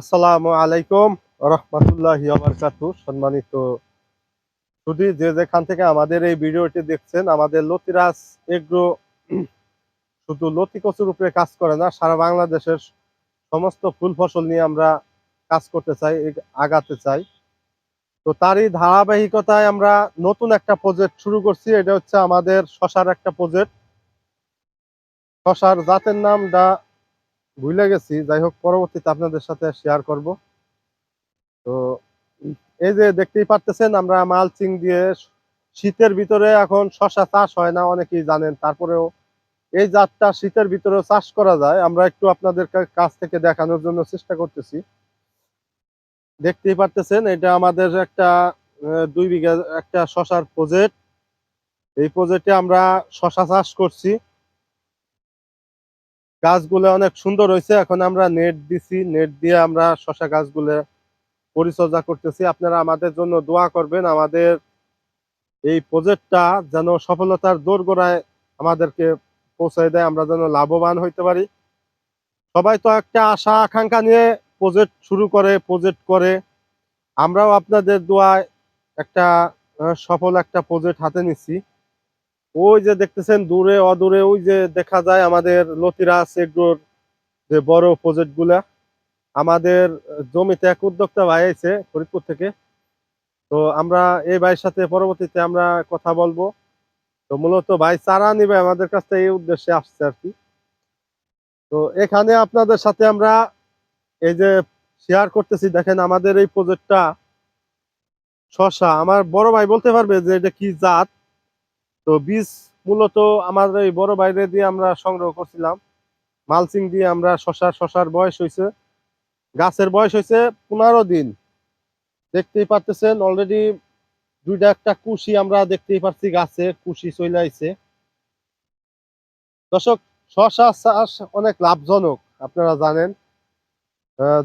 আসসালামু আলাইকুম রহমতুল্লাহ বারকাতু সম্মানিত শুধু যে যেখান থেকে আমাদের এই ভিডিওটি দেখছেন, আমাদের লতিরাজ এগ্রো শুধু লতি কচুর উপরে কাজ করে না, সারা বাংলাদেশের সমস্ত ফুল ফসল নিয়ে আমরা কাজ করতে চাই আগাতে চাই। তো তারই ধারাবাহিকতায় আমরা নতুন একটা প্রজেক্ট শুরু করছি, এটা হচ্ছে আমাদের শশার একটা প্রজেক্ট শশার জাতের নামটা ভুলে গেছি। যাই হোক পরবর্তীতে আপনাদের সাথে শেয়ার করব। তো, এই যে দেখতেই পারতেছেন, আমরা মালচিং দিয়ে শীতের ভিতরে এখন শশা চাষ হয় না, অনেকেই জানেন। তারপরেও এই জাতটা শীতের ভিতরে চাষ করা যায়। আমরা একটু আপনাদের কাছ থেকে দেখানোর জন্য চেষ্টা করতেছি। দেখতেই পারতেছেন, এটা আমাদের একটা দুই বিঘা একটা শশার প্রজেক্ট এই প্রজেক্টে আমরা শশা চাষ করছি। গাছগুলো অনেক সুন্দর হয়েছে। এখন আমরা নেট দিছি, নেট দিয়ে আমরা শশা গাছগুলো পরিচর্যা করতেছি। আপনারা আমাদের জন্য দোয়া করবেন, আমাদের এই প্রজেক্টটা যেন সফলতার দোরগোড়ায় আমাদেরকে পৌঁছায় দেয়, আমরা যেন লাভবান হইতে পারি। সবাই তো একটা আশা, আকাঙ্ক্ষা নিয়ে প্রজেক্ট শুরু করে, প্রজেক্ট করে। আমরাও আপনাদের দোয়ায় একটা সফল একটা প্রজেক্ট হাতে নিচ্ছি। ওই যে দেখতেছেন দূরে, অদূরে ওই যে দেখা যায় আমাদের লতিরাজ এগ্রোর যে বড় প্রজেক্টগুলা আমাদের জমিতে এক উদ্যোক্তা ভাই আছে ফরিদপুর থেকে। তো আমরা এই ভাইয়ের সাথে পরবর্তীতে আমরা কথা বলব। তো মূলত ভাই চারা নিবে আমাদের কাছ থেকে এই উদ্দেশ্যে আসছে আর কি। তো এখানে আপনাদের সাথে আমরা এই যে শেয়ার করতেছি, দেখেন আমাদের এই প্রজেক্টটা শশা আমার বড় ভাই বলতে পারবে যে এটা কি জাত তো বীজ মূলত আমার এই বড় বাইরে দিয়ে আমরা সংগ্রহ করছিলাম। মালচিং দিয়ে আমরা শশার শশার বয়স হয়েছে গাছের বয়স হয়েছে পনেরো দিন। দেখতেই পারতেছেন অলরেডি দুইটা একটা কুশি আমরা দেখতেই পাচ্ছি গাছে, কুশি চলে আইছে। দর্শক, শশা চাষ অনেক লাভজনক, আপনারা জানেন।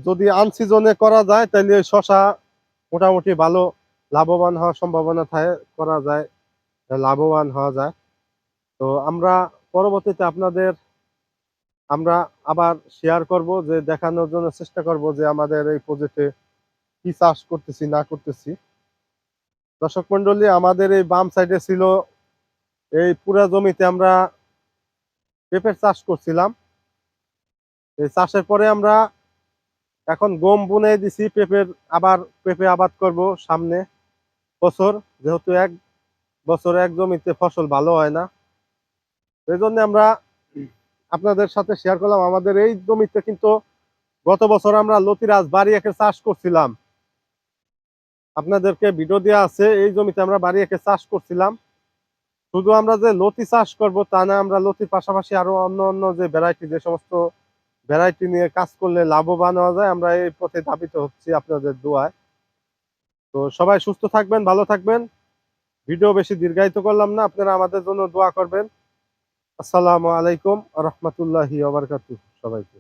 যদি আনসিজনে করা যায় তাহলে শশা মোটামুটি ভালো লাভবান হওয়ার সম্ভাবনা করা যায়। লাভবান হওয়া যায়। তো আমরা পরবর্তীতে আপনাদের, আমরা আবার শেয়ার করব, যে দেখানোর জন্য চেষ্টা করব যে আমাদের এই প্রজেক্টে কি চাষ করতেছি, না করতেছি। দর্শক মন্ডলী আমাদের এই বাম সাইডে ছিল এই পুরা জমিতে আমরা পেঁপের চাষ করছিলাম। এই চাষের পরে আমরা এখন গম বুনে দিছি, পেঁপের আবার, পেঁপে আবাদ করব সামনে বছর। যেহেতু এক বছর এক জমিতে ফসল ভালো হয় না। এই জন্য আমরা আপনাদের সাথে শেয়ার করলাম। আমাদের এই জমিতে কিন্তু গত বছর আমরা লতিরাজ বাড়ি একে চাষ করছিলাম। আপনাদেরকে ভিডিও দেওয়া আছে, এই জমিতে আমরা বাড়ি একে চাষ করছিলাম। শুধু আমরা যে লতি চাষ করব তা না, আমরা লতির পাশাপাশি আরও অন্য অন্য যে ভ্যারাইটি যে সমস্ত ভ্যারাইটি নিয়ে কাজ করলে লাভবান হওয়া যায়, আমরা এই পথে ধাবিত হচ্ছি আপনাদের দোয়ায়। তো সবাই সুস্থ থাকবেন, ভালো থাকবেন। ভিডিও বেশি দীর্ঘায়িত করলাম না আপনারা আমাদের জন্য দোয়া করবেন। আসসালামু আলাইকুম রহমতুল্লাহি সবাইকে।